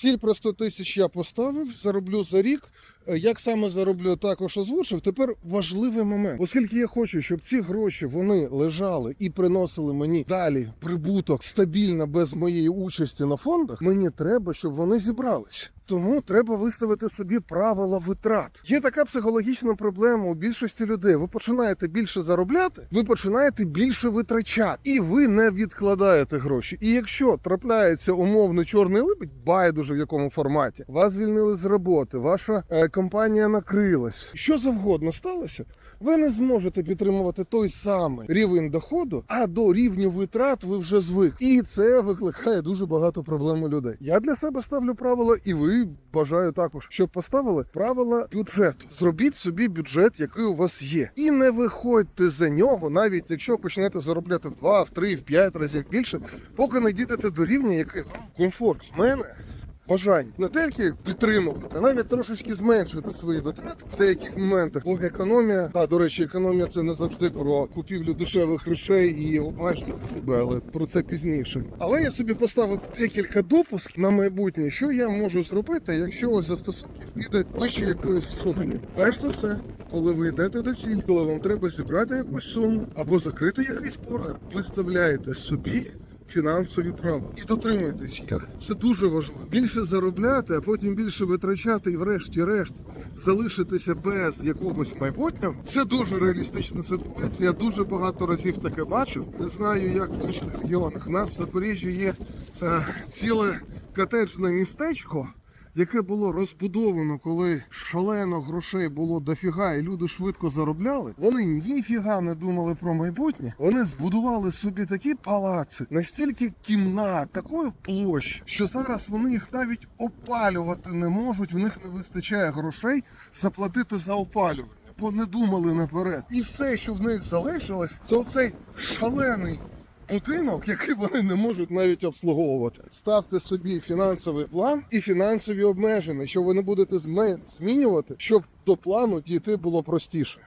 Ціль про 100 тисяч я поставив, зароблю за рік. Е, Як саме зароблю, також озвучив. Тепер важливий момент, оскільки я хочу, щоб ці гроші вони лежали і приносили мені далі прибуток стабільно без моєї участі на фондах. Мені треба, щоб вони зібрались. Тому треба виставити собі правила витрат. Є така психологічна проблема у більшості людей. Ви починаєте більше заробляти, ви починаєте більше витрачати, і ви не відкладаєте гроші. І якщо трапляється умовно чорний либідь, байдуже в якому форматі, вас звільнили з роботи, ваша е, компанія накрилась, що завгодно сталося, ви не зможете підтримувати той самий рівень доходу, а до рівню витрат ви вже звик. І це викликає дуже багато проблем у людей. Я для себе ставлю правила, і ви бажаю також, щоб поставили правила бюджету. Зробіть собі бюджет, який у вас є, і не виходьте за нього, навіть якщо почнете заробляти в 2, в 3, в 5 разів більше, поки не дійдете до рівня, який вам комфорт. З мене бажання не тільки підтримувати, а навіть трошечки зменшити свої витрати в деяких моментах. Бо економія, та до речі, економія це не завжди про купівлю дешевих речей і обмеження себе, але про це пізніше. Але я собі поставив декілька допусків на майбутнє, що я можу зробити, якщо ось застосунків піде вище якоїсь суми. Перш за все, коли ви йдете до ціль, коли вам треба зібрати якусь суму або закрити якийсь борг, виставляєте собі фінансові правила і дотримуйтесь їх. Це дуже важливо. Більше заробляти, а потім більше витрачати і врешті-решт залишитися без якогось майбутнього. Це дуже реалістична ситуація. Я дуже багато разів таке бачив. Не знаю, як в інших регіонах. У нас в Запоріжжі є е, ціле котеджне містечко. Яке було розбудовано, коли шалено грошей було дофіга, і люди швидко заробляли. Вони ніфіга не думали про майбутнє. Вони збудували собі такі палаци, настільки кімнат, такої площі, що зараз вони їх навіть опалювати не можуть. В них не вистачає грошей заплатити за опалювання, бо не думали наперед. І все, що в них залишилось, це оцей шалений будинок, який вони не можуть навіть обслуговувати. Ставте собі фінансовий план і фінансові обмеження, що ви не будете змінювати, щоб до плану дійти було простіше.